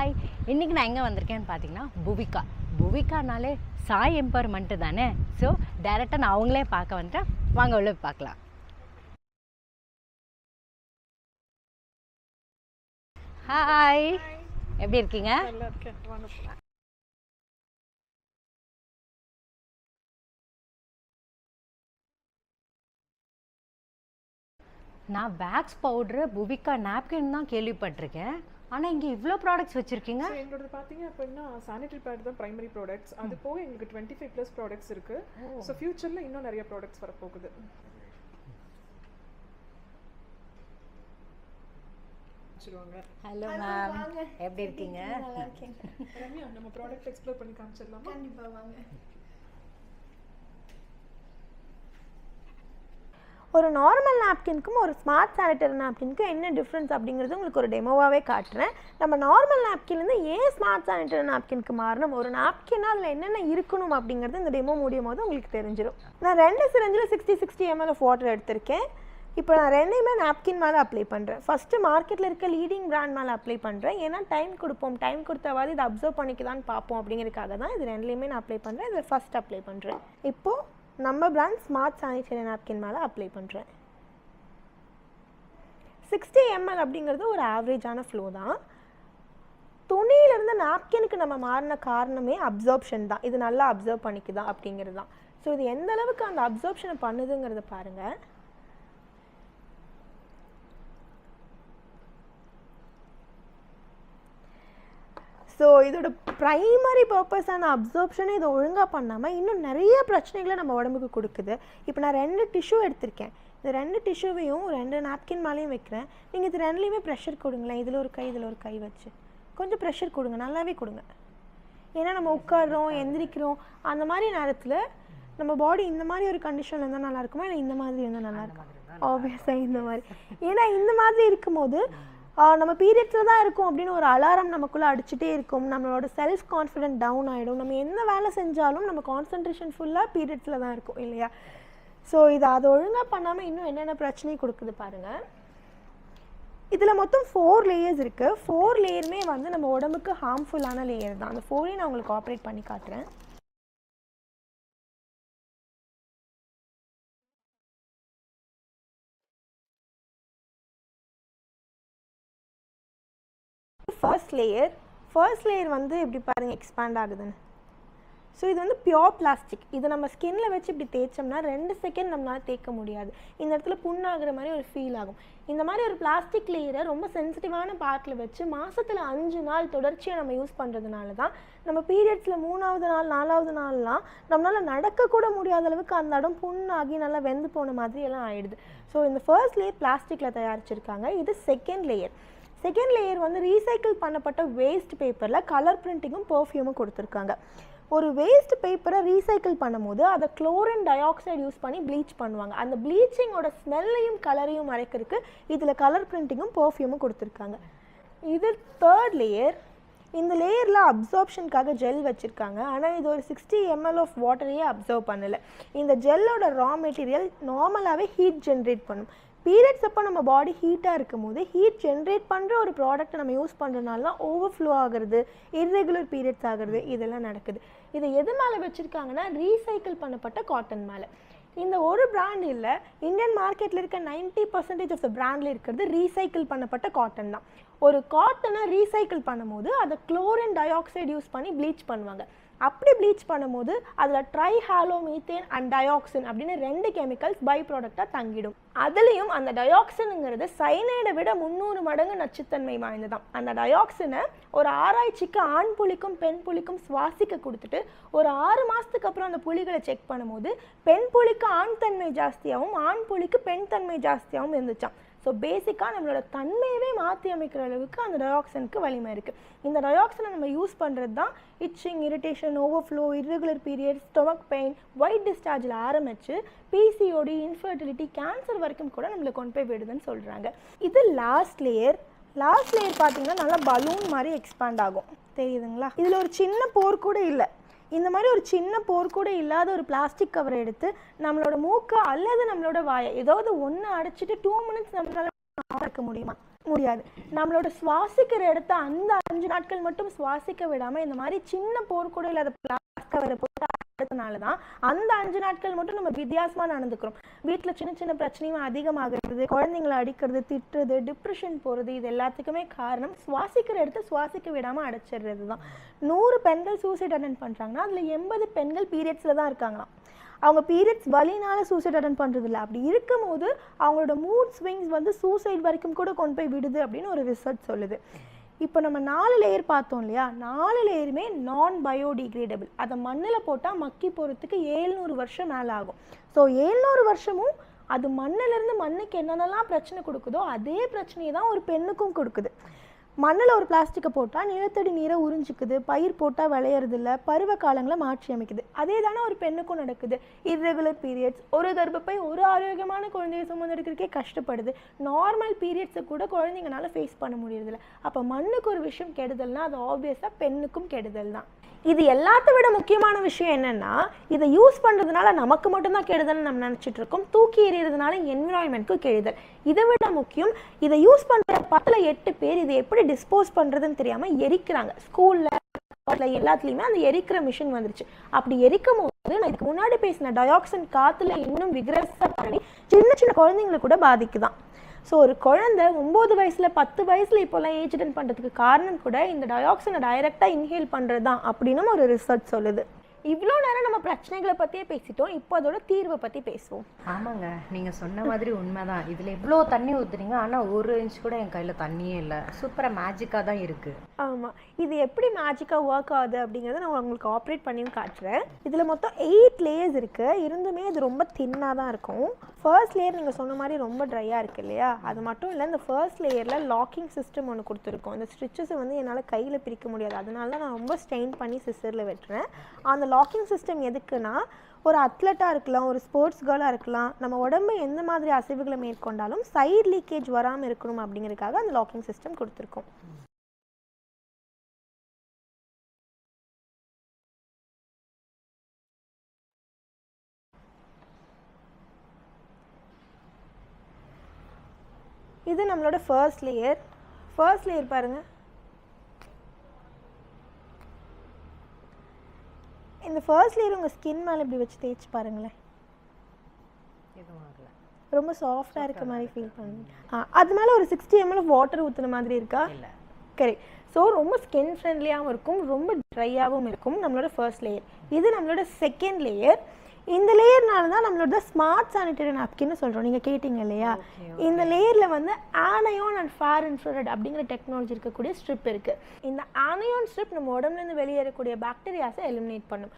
Hi இன்றைக்கி நான் எங்கே வந்திருக்கேன்னு பார்த்தீங்கன்னா புவிகா புவிகானாலே சாய் எம்பவர்மெண்ட்டு தானே? ஸோ டேரெக்டாக நான் அவங்களே பார்க்க வந்துட்டேன். வாங்க உள்ள பார்க்கலாம். ஹாய் எப்படி இருக்கீங்க. நான் வேக்ஸ் பவுட்ரு புவிகா நாப்கின் தான் கேள்விப்பட்டிருக்கேன். ஆனால் இங்கே இவ்வளோ ப்ராடக்ட்ஸ் வச்சுருக்கீங்க? So, எங்களோடது பார்த்தீங்க அப்படின்னா சானிட்டரி பேட் தான் பிரைமரி ப்ராடக்ட்ஸ் அது போக எங்களுக்கு டுவெண்ட்டி ஃபைவ் ப்ளஸ் ப்ராடக்ட்ஸ் இருக்கு ஸோ ஃபியூச்சரில் இன்னும் நிறைய ப்ராடக்ட்ஸ் வரப்போகுது. ஹலோ மேம் எப்படி இருக்கீங்க? ரம்யா நம்ம ப்ராடக்ட் எக்ஸ்ப்ளோர் பண்ணி காமிச்சிடலாமா? ஒரு நார்மல் நாப்கின்க்கும் ஒரு ஸ்மார்ட் சானிட்டரி நாப்கின்க்கும் என்ன டிஃப்ரென்ஸ் அப்படிங்கிறது உங்களுக்கு ஒரு டெமோவாகவே காட்டுறேன். நம்ம நார்மல் நாப்கின்லேருந்து ஏன் ஸ்மார்ட் சானிட்டரி நாப்கின்க்கு மாறணும்? ஒரு நாப்கின்னா அதில் என்னென்ன இருக்கணும் அப்படிங்கிறது இந்த டெமோ முடியும் போது உங்களுக்கு தெரிஞ்சிடும் நான் ரெண்டு சிரஞ்சில் sixty sixty ml of water எடுத்திருக்கேன். இப்போ நான் ரெண்டையுமே நாப்கின் மேலே அப்ளை பண்ணுறேன் ஃபஸ்ட்டு மார்க்கெட்டில் இருக்க லீடிங் பிராண்ட் மேலே அப்ளை பண்ணுறேன் ஏன்னா டைம் கொடுப்போம். டைம் கொடுத்தவாது இதை அப்சர்வ் பண்ணிக்கலான்னு பார்ப்போம் அப்படிங்கிறதுக்காக தான் இது ரெண்டுலேயுமே நான் அப்ளை பண்ணுறேன் இதில் ஃபஸ்ட் அப்ளை பண்ணுறேன் இப்போது நம்ம பிராண்ட் ஸ்மார்ட் சானிடரி நாப்கின் மேலே அப்ளை பண்ணுறேன் சிக்ஸ்டி எம்எல் அப்படிங்கிறது ஒரு ஆவரேஜான ஃப்ளோ தான். துணியிலேருந்து நாப்கினுக்கு நம்ம மாறின காரணமே அப்சர்ப்ஷன் தான். இது நல்லா அப்சர்வ் பண்ணிக்குதான் அப்படிங்கிறது தான். ஸோ இது எந்த அளவுக்கு அந்த அப்சர்ப்ஷனை பண்ணுதுங்கிறத பாருங்கள் ஸோ இதோட ப்ரைமரி பர்பஸான அப்சர்ப்ஷனை இதை ஒழுங்காக பண்ணாமல் இன்னும் நிறைய பிரச்சனைகளை நம்ம உடம்புக்கு கொடுக்குது. இப்போ நான் ரெண்டு டிஷ்யூ எடுத்திருக்கேன். இந்த ரெண்டு டிஷ்யூவையும் ரெண்டு நாப்கின் மேலேயும் வைக்கிறேன். நீங்கள் இது ரெண்டுலேயுமே ப்ரெஷர் கொடுங்களேன். இதில் ஒரு கை இதில் ஒரு கை வச்சு. கொஞ்சம் ப்ரெஷர் கொடுங்க. நல்லாவே கொடுங்க. ஏன்னா நம்ம உட்காடுறோம் எந்திரிக்கிறோம். அந்த மாதிரி நேரத்தில் நம்ம பாடி இந்த மாதிரி ஒரு கண்டிஷனில் இருந்தால் நல்லா இருக்குமா? இல்லை இந்த மாதிரி இருந்தால் நல்லா இருக்கும்? ஆப்வியஸாக இந்த மாதிரி. ஏன்னா இந்த மாதிரி இருக்கும்போது நம்ம பீரியட்ஸில் தான் இருக்கும் அப்படின்னு ஒரு அலாரம் நமக்குள்ளே அடிச்சுட்டே இருக்கும். நம்மளோட செல்ஃப் கான்ஃபிடென்ட் டவுன் ஆகிடும் நம்ம என்ன வேலை செஞ்சாலும் நம்ம கான்சன்ட்ரேஷன் ஃபுல்லாக பீரியட்ஸில் தான் இருக்கும் இல்லையா? ஸோ இது அதை ஒழுங்காக பண்ணாமல் இன்னும் என்னென்ன பிரச்சனை கொடுக்குது பாருங்கள் இதில் மொத்தம் ஃபோர் லேயர்ஸ் இருக்குது ஃபோர் லேயருமே வந்து நம்ம உடம்புக்கு ஹார்ம்ஃபுல்லான லேயர் தான். அந்த ஃபோரையும் நான் உங்களுக்கு ஆப்ரேட் பண்ணி காட்டுறேன். ஃபர்ஸ்ட் லேயர் ஃபர்ஸ்ட் லேயர் வந்து இப்படி பாருங்கள் எக்ஸ்பேண்ட் ஆகுதுன்னு. ஸோ இது வந்து பியோர் பிளாஸ்டிக் இது நம்ம ஸ்கின்ல வச்சு இப்படி தேய்ச்சோம்னா ரெண்டு செகண்ட் நம்மளால் தேய்க்க முடியாது. இந்த இடத்துல புண்ணாகிற மாதிரி ஒரு ஃபீல் ஆகும். இந்த மாதிரி ஒரு பிளாஸ்டிக் லேயரை ரொம்ப சென்சிட்டிவான பார்ட்டில் வச்சு மாதத்தில் அஞ்சு நாள் தொடர்ச்சியாக நம்ம யூஸ் பண்ணுறதுனால தான் நம்ம பீரியட்ஸில் மூணாவது நாள் நாலாவது நாள்லாம் நம்மளால் நடக்கக்கூட முடியாத அளவுக்கு அந்த இடம் புண்ணாகி நல்லா வெந்து போன மாதிரி எல்லாம் ஆயிடுது. ஸோ இந்த ஃபர்ஸ்ட் லேயர் பிளாஸ்டிக்கில் தயாரிச்சிருக்காங்க. இது செகண்ட் லேயர் செகண்ட் லேயர் வந்து ரீசைக்கிள் பண்ணப்பட்ட வேஸ்ட் பேப்பரில் கலர் பிரிண்டிங்கும் பர்ஃப்யூமும் கொடுத்துருக்காங்க. ஒரு வேஸ்ட் பேப்பரை ரீசைக்கிள் பண்ணும்போது அதை குளோரின் டை ஆக்சைடு யூஸ் பண்ணி ப்ளீச் பண்ணுவாங்க. அந்த ப்ளீச்சிங்கோட ஸ்மெல்லையும் கலரையும் மறைக்கிறதுக்கு இதில் கலர் பிரிண்டிங்கும் பர்ஃப்யூமும் கொடுத்துருக்காங்க. இது தேர்ட் லேயர் இந்த லேயரில் அப்சார்ப்ஷனுக்காக ஜெல் வச்சுருக்காங்க. ஆனால் இது ஒரு சிக்ஸ்டி எம்எல் ஆஃப் வாட்டரையே அப்சர்வ் பண்ணலை. இந்த ஜெல்லோட ரா மெட்டீரியல் நார்மலாகவே ஹீட் ஜென்ரேட் பண்ணும். பீரியட்ஸ் அப்போ நம்ம பாடி ஹீட்டாக இருக்கும் போது ஹீட் ஜென்ரேட் பண்ணுற ஒரு ப்ராடக்ட்டை நம்ம யூஸ் பண்ணுறதுனால தான் ஓவர்ஃப்ளோ ஆகுறது இர்ரெகுலர் பீரியட்ஸ் ஆகிறது இதெல்லாம் நடக்குது. இதை எது மேலே வச்சுருக்காங்கன்னா ரீசைக்கிள் பண்ணப்பட்ட காட்டன் மேலே. இந்த ஒரு பிராண்ட் இல்லை இந்தியன் மார்க்கெட்டில் இருக்க 90% பர்சன்டேஜ் ஆஃப் த பிராண்டில் இருக்கிறது ரீசைக்கிள் பண்ணப்பட்ட காட்டன் தான். ஒரு காட்டனை ரீசைக்கிள் பண்ணும்போது அதை குளோரின் டை ஆக்சைடு யூஸ் பண்ணி ப்ளீச் பண்ணுவாங்க. அப்படி ப்ளீச் பண்ணும்போது அதில் trihalomethane and dioxin அப்படின்னு ரெண்டு கெமிக்கல்ஸ் பை ப்ராடக்டாக தங்கிடும். அதுலேயும் அந்த டயாக்சினுங்கிறது சைனைடை விட முந்நூறு மடங்கு நச்சுத்தன்மை வாய்ந்ததாம். அந்த டயாக்சினை ஒரு ஆராய்ச்சிக்கு ஆண் புலிக்கும் பெண் புலிக்கும் சுவாசிக்க கொடுத்துட்டு ஒரு ஆறு மாதத்துக்கு அப்புறம் அந்த புலிகளை செக் பண்ணும்போது பெண் புலிக்கு ஆண் தன்மை ஜாஸ்தியாகவும் ஆண் புலிக்கு பெண் தன்மை ஜாஸ்தியாகவும் இருந்துச்சாம். ஸோ பேசிக்காக நம்மளோட தன்மையவே மாற்றி அமைக்கிற அளவுக்கு அந்த டயாக்சனுக்கு வலிமை இருக்குது இந்த டயாக்சனை நம்ம யூஸ் பண்ணுறது தான் itching irritation overflow irregular period stomach pain white டிஸ்சார்ஜில் ஆரம்பித்து பிசிஓடி இன்ஃபர்டிலிட்டி கேன்சர் வரைக்கும் கூட நம்மளை கொண்டு போய் விடுதுன்னு சொல்கிறாங்க இது லாஸ்ட் லேயர் லாஸ்ட் லேயர் பார்த்தீங்கன்னா நல்லா பலூன் மாதிரி எக்ஸ்பேண்ட் ஆகும். தெரியுதுங்களா? இதில் ஒரு சின்ன போர் கூட இல்லை. இந்த மாதிரி ஒரு சின்ன போர் கூட இல்லாத ஒரு பிளாஸ்டிக் கவர் எடுத்து நம்மளோட மூக்கை அல்லது நம்மளோட வாயை ஏதாவது ஒன்று அடைச்சிட்டு டூ மினிட்ஸ் நம்மளால பார்க்க முடியுமா? முடியாது. நம்மளோட சுவாசிக்கிற இடத்த அந்த அஞ்சு நாட்கள் மட்டும் சுவாசிக்க விடாமல் இந்த மாதிரி சின்ன போர் கூட இல்லாத பிளாஸ்டிக் கவரை போட்டு அடுத்தனால தான் அந்த அஞ்சு நாட்கள் மட்டும் நம்ம வித்தியாசமாக நடந்துக்கிறோம். வீட்டில் சின்ன சின்ன பிரச்சனையும் அதிகமாகிறது குழந்தைங்களை அடிக்கிறது திட்டுறது டிப்ரெஷன் போகிறது இது எல்லாத்துக்குமே காரணம் சுவாசிக்கிற இடத்த சுவாசிக்க விடாமல் அடைச்சிடுறது தான் நூறு பெண்கள் சூசைட் அட்டன் பண்றாங்கன்னா அதில் எண்பது பெண்கள் பீரியட்ஸில் தான் இருக்காங்களாம். அவங்க பீரியட்ஸ் வலினால சூசைட் அட்டன் பண்ணுறதில்ல அப்படி இருக்கும்போது அவங்களோட மூட் ஸ்விங்ஸ் வந்து சூசைட் வரைக்கும் கூட கொண்டு போய் விடுது அப்படின்னு ஒரு ரிசர்ச் சொல்லுது. இப்போ நம்ம நாலு லேயர் பார்த்தோம் இல்லையா? நாலு லேயருமே நான் பயோடிகிரேடபிள் அதை மண்ணில் போட்டால் மக்கி போகிறதுக்கு ஏழ்நூறு வருஷம் மேலே ஆகும். ஸோ ஏழ்நூறு வருஷமும் அது மண்ணிலேருந்து மண்ணுக்கு என்னென்னலாம் பிரச்சனை கொடுக்குதோ அதே பிரச்சனையை தான் ஒரு பெண்ணுக்கும் கொடுக்குது. மண்ணில் ஒரு பிளாஸ்டிக்கை போட்டால் நிலத்தடி நீரை உறிஞ்சிக்குது பயிர் போட்டால் விளையறதில்ல பருவ காலங்களை மாற்றி அமைக்குது. அதே தானே ஒரு பெண்ணுக்கும் நடக்குது. இர்ரெகுலர் பீரியட்ஸ் ஒரு கர்ப்பப்பை ஒரு ஆரோக்கியமான குழந்தையை சுமந்தெடுக்கிறதுக்கே கஷ்டப்படுது. நார்மல் பீரியட்ஸை கூட குழந்தைங்கனால ஃபேஸ் பண்ண முடியறதில்ல. அப்போ மண்ணுக்கு ஒரு விஷயம் கெடுதல்னா அது ஆப்வியஸாக பெண்ணுக்கும் கெடுதல் தான். இது எல்லாத்த விட முக்கியமான விஷயம் என்னென்னா இதை யூஸ் பண்ணுறதுனால நமக்கு மட்டும்தான் கெடுதல்னு நம்ம நினச்சிட்டு இருக்கோம் தூக்கி எறிகிறதுனால என்விரான்மெண்ட்க்கு கெடுதல். இதை விட முக்கியம் இதை யூஸ் பண்ணுற பத்தில் எட்டு பேர் இதை எப்படி டிஸ்போஸ் பண்ணுறதுன்னு தெரியாமல் எரிக்கிறாங்க. ஸ்கூலில் எல்லாத்துலேயுமே அந்த எரிக்கிற மிஷின் வந்துருச்சு. அப்படி எரிக்கும் போது நான் இதுக்கு முன்னாடி பேசின டயாக்சின் காற்றுல இன்னும் விக்ரஸாக பண்ணி சின்ன சின்ன குழந்தைங்களை கூட பாதிக்குதான். ஸோ ஒரு குழந்தை ஒம்பது வயசில் பத்து வயசில் இப்போல்லாம் ஏஜ் அட்டன் பண்ணுறதுக்கு காரணம் கூட இந்த டயாக்சினை டைரெக்டாக இன்ஹேல் பண்ணுறது தான் அப்படின்னு ஒரு ரிசர்ச் சொல்லுது. இவ்வளோ நேரம் நம்ம பிரச்சனைகளை பற்றியே பேசிட்டோம். இப்போ அதோட தீர்வை பற்றி பேசுவோம். ஆமாங்க. நீங்கள் சொன்ன மாதிரி உண்மைதான். இதில் இவ்வளோ தண்ணி ஊற்றுறீங்க ஆனால் ஒரு இன்ச் கூட என் கையில் தண்ணியே இல்லை. சூப்பராக மேஜிக்காக தான் இருக்குது ஆமாம் இது எப்படி மேஜிக்காக ஒர்க் ஆகுது அப்படிங்கிறத நான் உங்களுக்கு ஆப்ரேட் பண்ணியும் காட்டுறேன். இதில் மொத்தம் எயிட் லேயர்ஸ் இருக்குது இருந்துமே இது ரொம்ப தின்னாக தான் இருக்கும். ஃபர்ஸ்ட் லேயர் நீங்கள் சொன்ன மாதிரி ரொம்ப ட்ரையாக இருக்குது இல்லையா? அது மட்டும் இல்லை இந்த ஃபர்ஸ்ட் லேயரில் லாக்கிங் சிஸ்டம் ஒன்று கொடுத்துருக்கோம். இந்த ஸ்டிச்சஸை வந்து என்னால் கையில் பிரிக்க முடியாது. அதனால தான் நான் ரொம்ப ஸ்ட்ரெயின் பண்ணி சிஸ்டரில் வெட்டுறேன். அந்த லாக்கிங் சிஸ்டம் எதுக்குன்னா ஒரு அத்லட்டாக இருக்கலாம் ஒரு ஸ்போர்ட்ஸ் கேர்ளாக இருக்கலாம் நம்ம உடம்பு எந்த மாதிரி அசைவுகளை மேற்கொண்டாலும் சைடு லீக்கேஜ் வராமல் இருக்கணும் அப்படிங்கிறதுக்காக அந்த லாக்கிங் சிஸ்டம் கொடுத்துருக்கோம். இது நம்மளோட ஃபர்ஸ்ட் லேயர் ஃபர்ஸ்ட் லேயர் பாருங்கள் ஃபர்ஸ்ட் லேயர் உங்கள் ஸ்கின் மேலே இப்படி வச்சு தேய்ச்சி பாருங்களேன். ரொம்ப சாஃப்டாக இருக்க மாதிரி ஃபீல் பண்ணுங்க ஆ அது மேலே ஒரு சிக்ஸ்டி எம்எல் வாட்டர் ஊற்றுன மாதிரி இருக்கா? கரெக்ட் ஸோ ரொம்ப ஸ்கின் ஃப்ரெண்ட்லியாகவும் இருக்கும் ரொம்ப ட்ரையாகவும் இருக்கும் நம்மளோட ஃபர்ஸ்ட் லேயர் இது நம்மளோட செகண்ட் லேயர் இந்த லேயர்னால தான் நம்மளோட ஸ்மார்ட் சானிடரி நாப்கின்னு சொல்கிறோம் நீங்கள் கேட்டிங்க இல்லையா? இந்த லேயரில் வந்து ஆனயோன் அண்ட் ஃபார் இன்ஃப்ராரெட் அப்படிங்கிற டெக்னாலஜி இருக்கக்கூடிய ஸ்ட்ரிப் இருக்குது இந்த ஆனயோன் ஸ்ட்ரிப் நம்ம உடம்புலேருந்து வெளியேறக்கூடிய பாக்டீரியாஸை எலிமினேட் பண்ணும்.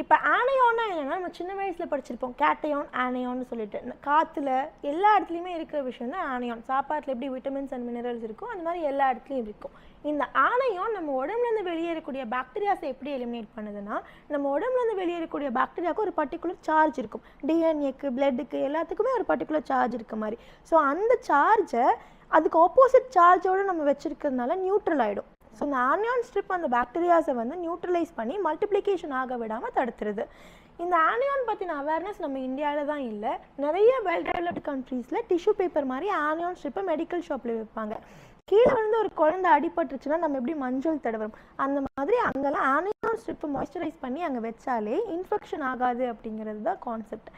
இப்போ ஆனையோன்னா என்னென்னா நம்ம சின்ன வயசில் படிச்சிருப்போம். கேட்டையான் ஆனையான்னு சொல்லிட்டு. இந்த காற்றுல எல்லா இடத்துலையுமே இருக்கிற விஷயம் தான் ஆனையான் சாப்பாட்டில் எப்படி விட்டமின்ஸ் அண்ட் மினரல்ஸ் இருக்கும் அந்த மாதிரி எல்லா இடத்துலையும் இருக்கும். இந்த ஆனையான் நம்ம உடம்புலேருந்து வெளியேறக்கூடிய பாக்டீரியாஸை எப்படி எலிமினேட் பண்ணுதுன்னா நம்ம உடம்புலேருந்து வெளியேறக்கூடிய பாக்டீரியாவுக்கு ஒரு பர்டிகுலர் சார்ஜ் இருக்கும். டிஎன்ஏக்கு பிளட்டுக்கு எல்லாத்துக்குமே ஒரு பர்டிகுலர் சார்ஜ் இருக்க மாதிரி. ஸோ அந்த சார்ஜை அதுக்கு ஆப்போசிட் சார்ஜோடு நம்ம வச்சுருக்கிறதுனால நியூட்ரல் ஆகிடும் ஸோ இந்த ஆனியான் ஸ்ட்ரிப் அந்த பாக்டீரியாஸை வந்து நியூட்ரலைஸ் பண்ணி மல்டிப்ளிகேஷன் ஆக விடாமல் தடுத்துருது. இந்த ஆனியான் பற்றின அவேர்னஸ் நம்ம இந்தியாவில் தான் இல்லை. நிறைய வெல் டெவலப்டு கண்ட்ரீஸில் டிஷ்யூ பேப்பர் மாதிரி ஆனியான் ஸ்ட்ரிப்பை மெடிக்கல் ஷாப்பில் விற்பாங்க கீழே வந்து ஒரு குழந்தை அடிபட்டுருச்சுன்னா நம்ம எப்படி மஞ்சள் தடவுறோம் அந்த மாதிரி அங்கெல்லாம் ஆனியான் ஸ்ட்ரிப்பை மாய்ஸ்சரைஸ் பண்ணி அங்கே வச்சாலே இன்ஃபெக்ஷன் ஆகாது அப்படிங்கிறது தான் கான்செப்ட்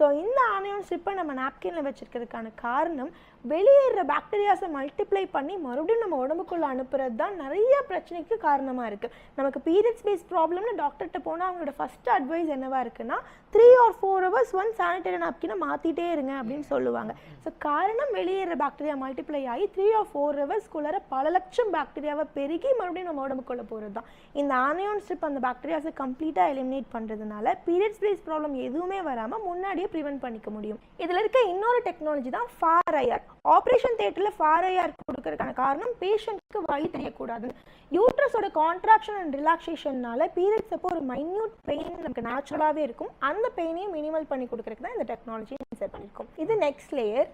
ஸோ இந்த ஆனியன் ஸ்ட்ரிப்பை நம்ம நாப்கினில் வச்சுருக்கிறதுக்கான காரணம் வெளியேற பாக்டீரியாஸை மல்டிப்ளை பண்ணி மறுபடியும் நம்ம உடம்புக்குள்ளே அனுப்புறது தான் நிறைய பிரச்சனைக்கு காரணமாக இருக்குது நமக்கு பீரியட்ஸ் பேஸ் ப்ராப்ளம்னு டாக்டர்கிட்ட போனால் அவங்களோட ஃபஸ்ட் அட்வைஸ் என்னவாக இருக்குன்னா three or four hours one sanitary நாப்கினை மாற்றிட்டே இருங்க அப்படின்னு சொல்லுவாங்க. ஸோ காரணம் வெளியேற பாக்டீரியா மல்டிப்ளை ஆகி த்ரீ ஆர் ஃபோர் ஹவர்ஸ்க்குள்ளார பல லட்சம் பாக்டீரியாவை பெருகி மறுபடியும் நம்ம உடம்புக்குள்ளே போகிறது தான் இந்த ஆனியோன் ஸ்ட்ரிப் அந்த பாக்டீரியாஸை கம்ப்ளீட்டாக எலிமினேட் பண்ணுறதுனால பீரியட்ஸ் பேஸ் ப்ராப்ளம் எதுவுமே வராமல் முன்னாடியே ப்ரிவென்ட் பண்ணிக்க முடியும். இதில் இருக்க இன்னொரு டெக்னாலஜி தான் far IR operation theatre far கொடுக்கறதுக்கான காரணம் பேஷண்ட்க்கு வழி தெரியக்கூடாது. யூட்ரஸோட கான்ட்ராக்ஷன் அண்ட் ரிலாக்ஸேஷன்னால பீரியட்ஸ் அப்போ ஒரு மைன்யூட் பெயின் நமக்கு நேச்சுரலாகவே இருக்கும். அந்த பெயினையும் மினிமல் பண்ணி கொடுக்கறதுக்கு தான் இந்த டெக்னாலஜி இன்சர்ட் பண்ணியிருக்கோம். இது நெக்ஸ்ட் லேயர்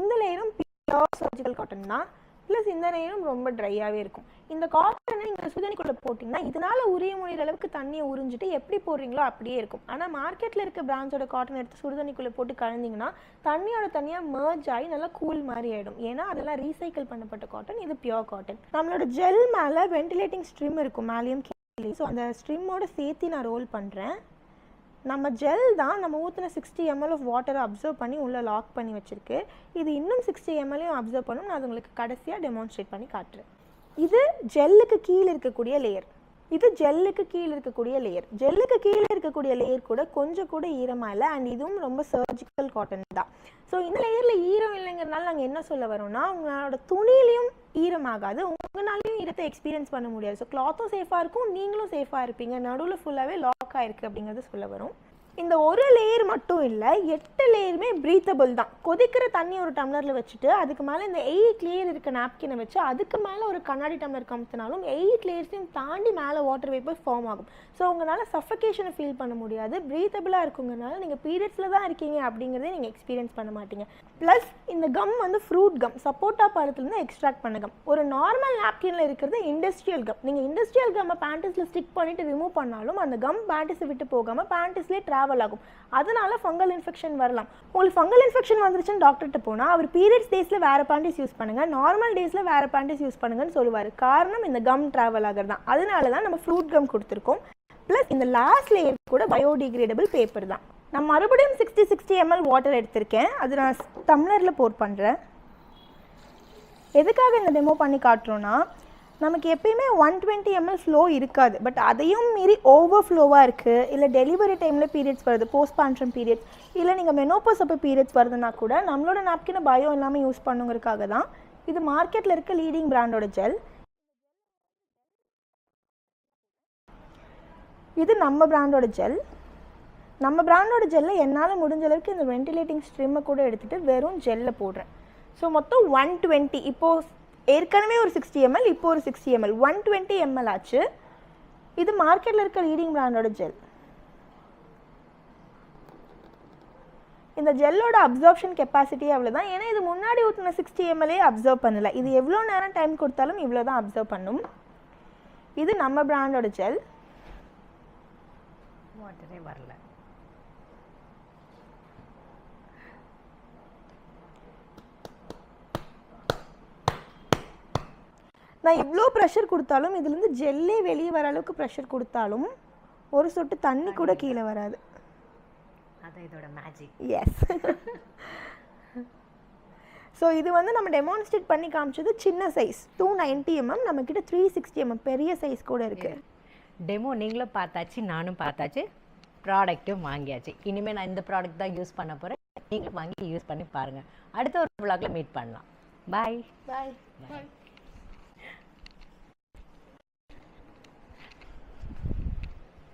இந்த லேயரும் பியூர் சர்ஜிக்கல் காட்டன் தான். ப்ளஸ் இந்த நேரம் ரொம்ப ட்ரையாகவே இருக்கும். இந்த காட்டனை நீங்கள் சுடுதண்ணிக்குள்ளே போட்டிங்கன்னா இதனால் உரிய முடிகிற அளவுக்கு தண்ணியை உறிஞ்சிட்டு எப்படி போடுறீங்களோ அப்படியே இருக்கும். ஆனால் மார்க்கெட்டில் இருக்க பிராண்ட்ஸோட காட்டன் எடுத்து சுடுதண்ணிக்குள்ளே போட்டு கலந்தீங்கன்னா தண்ணியோட தனியாக merge ஆகி நல்லா கூல் மாதிரி ஆகிடும் ஏன்னா அதெல்லாம் ரீசைக்கிள் பண்ணப்பட்ட காட்டன் இது பியோர் காட்டன் நம்மளோட ஜெல் மேலே வென்டிலேட்டிங் ஸ்ட்ரிம் இருக்கும். மேலேயும் கீழே ஸோ அந்த ஸ்ட்ரிம்மோட சேர்த்து நான் ரோல் பண்ணுறேன் நம்ம ஜெல் தான் நம்ம ஊற்றின சிக்ஸ்டி எம்எல் ஆஃப் வாட்டரை அப்சர்வ் பண்ணி உள்ளே லாக் பண்ணி வச்சுருக்கு. இது இன்னும் சிக்ஸ்டி எம்எல்லையும் அப்சர்வ் பண்ணும். நான் அது உங்களுக்கு கடைசியாக டெமான்ஸ்ட்ரேட் பண்ணி காட்டுறேன். இது ஜெல்லுக்கு கீழே இருக்கக்கூடிய லேயர் இது ஜெல்லுக்கு கீழே இருக்கக்கூடிய லேயர் ஜெல்லுக்கு கீழே இருக்கக்கூடிய லேயர் கூட கொஞ்சம் கூட ஈரமாக இல்லை அண்ட் இதுவும் ரொம்ப சர்ஜிக்கல் காட்டன் தான். ஸோ இந்த லேயரில் ஈரம் இல்லைங்கிறனால நாங்கள் என்ன சொல்ல வரோம்னா உங்களோட துணிலையும் ஈரமாகாது. உங்களாலையும் ஈரத்தை எக்ஸ்பீரியன்ஸ் பண்ண முடியாது. ஸோ கிளாத்தும் சேஃபாக இருக்கும் நீங்களும் சேஃபாக இருப்பீங்க. நடுவில் ஃபுல்லாகவே லாக் ஆகிருக்கு அப்படிங்கிறது சொல்ல வரும். இந்த ஒரு லேயர் மட்டும் இல்லை எட்டு லேயருமே ப்ரீத்தபிள் தான். கொதிக்கிற தண்ணி ஒரு டம்ளரில் வச்சுட்டு அதுக்கு மேலே இந்த எயிட் லேயர் இருக்க நாப்கினை வச்சு அதுக்கு மேலே ஒரு கண்ணாடி டம்ளர் கமுத்தினாலும் எயிட் லேயர்ஸையும் தாண்டி மேலே வாட்டர் வேப்பர் ஃபார்ம் ஆகும். ஸோ உங்களால் சஃபகேஷனை ஃபீல் பண்ண முடியாது. ப்ரீத்தபிளாக இருக்குங்கிறனால நீங்கள் பீரியட்ஸில் தான் இருக்கீங்க அப்படிங்கிறதே நீங்கள் எக்ஸ்பீரியன்ஸ் பண்ண மாட்டீங்க. ப்ளஸ் இந்த கம் வந்து ஃப்ரூட் கம் சப்போட்டா பழத்துலேருந்து எக்ஸ்ட்ராக்ட் பண்ண கம் ஒரு நார்மல் நாப்கினில் இருக்கிறது இண்டஸ்ட்ரியல் கம் நீங்கள் இண்டஸ்ட்ரியல் கம்மை பேண்டிஸில் ஸ்டிக் பண்ணிவிட்டு ரிமூவ் பண்ணாலும் அந்த கம் பேண்டிஸை விட்டு போகாமல் பேண்டிஸ்லேயே ட்ராவல் ஆகும். அதனால் ஃபங்கல் இன்ஃபெக்ஷன் வரலாம். உங்களுக்கு ஃபங்கல் இன்ஃபெக்ஷன் வந்துருச்சுன்னு டாக்டர்கிட்ட போனால் அவர் பீரியட்ஸ் டேஸில் வேறு பேண்டிஸ் யூஸ் பண்ணுங்கள் நார்மல் டேஸில் வேறு பேண்டிஸ் யூஸ் பண்ணுங்கன்னு சொல்லுவார். காரணம் இந்த கம் ட்ராவல் ஆகிறது. தான் அதனால தான் நம்ம ஃப்ரூட் கம் கொடுத்துருக்கோம். ப்ளஸ் இந்த லாஸ்ட் லேயர் கூட பயோடிகிரேடபிள் பேப்பர் தான். நான் மறுபடியும் சிக்ஸ்டி சிக்ஸ்டி எம்எல் வாட்டர் எடுத்திருக்கேன். அது நான் டம்ளரில் போர் பண்ணுறேன் எதுக்காக இந்த டெமோ பண்ணி காட்டுறோன்னா நமக்கு எப்பயுமே ஒன் டுவெண்ட்டி எம்எல் ஃப்ளோ இருக்காது. பட் அதையும் மீறி ஓவர் ஃப்ளோவாக இருக்குது இல்லை டெலிவரி டைமில் பீரியட்ஸ் வருது போஸ்ட் பான்ட்ரம் பீரியட்ஸ் இல்லை நீங்கள் மெனோபோஸ் அப்போ பீரியட்ஸ் வருதுன்னா கூட நம்மளோட நாப்கினை பயோ இல்லாமல் யூஸ் பண்ணுங்கிறதுக்காக தான் இது மார்க்கெட்டில் இருக்க லீடிங் பிராண்டோட ஜெல் இது நம்ம பிராண்டோட ஜெல் நம்ம பிராண்டோட ஜெல்லை என்னால் முடிஞ்ச அளவுக்கு இந்த வென்டிலேட்டிங் ஸ்ட்ரிம்மை கூட எடுத்துகிட்டு வெறும் ஜெல்லை போடுறேன். ஸோ மொத்தம் ஒன் டுவெண்ட்டி இப்போது ஏற்கனவே ஒரு சிக்ஸ்டி எம்எல் இப்போ ஒரு sixty ml one twenty ml ஆச்சு. இது மார்க்கெட்டில் இருக்க லீடிங் பிராண்டோட ஜெல் இந்த ஜெல்லோட அப்சர்ப்ஷன் கெப்பாசிட்டி அவ்வளோ தான் ஏன்னா இது முன்னாடி ஊற்றின சிக்ஸ்டி எம்எல்ஏ அப்சர்வ் பண்ணல. இது எவ்வளோ நேரம் டைம் கொடுத்தாலும் இவ்வளோ தான் அப்சர்வ் பண்ணும். இது நம்ம பிராண்டோட ஜெல் வாட்டரே வரல. நான் இவ்வளோ ப்ரெஷர் கொடுத்தாலும் இதுலேருந்து ஜெல்லே வெளியே வர அளவுக்கு ப்ரெஷர் கொடுத்தாலும் ஒரு சொட்டு தண்ணி கூட கீழே வராது. அதான் இதோட மேஜிக் எஸ் ஸோ இது வந்து நம்ம டெமான்ஸ்ட்ரேட் பண்ணி காமிச்சது சின்ன சைஸ் டூ நைன்ட்டி எம்எம் நம்மக்கிட்ட த்ரீ சிக்ஸ்டி எம்எம் பெரிய சைஸ் கூட இருக்குது டெமோ நீங்களும் பார்த்தாச்சு நானும் பார்த்தாச்சு ப்ராடக்ட்டும் வாங்கியாச்சு. இனிமேல் நான் இந்த ப்ராடக்ட் தான் யூஸ் பண்ண போகிறேன் நீங்களும் வாங்கி யூஸ் பண்ணி பாருங்கள் அடுத்த ஒரு vlogல மீட் பண்ணலாம். பாய் பாய் Bye.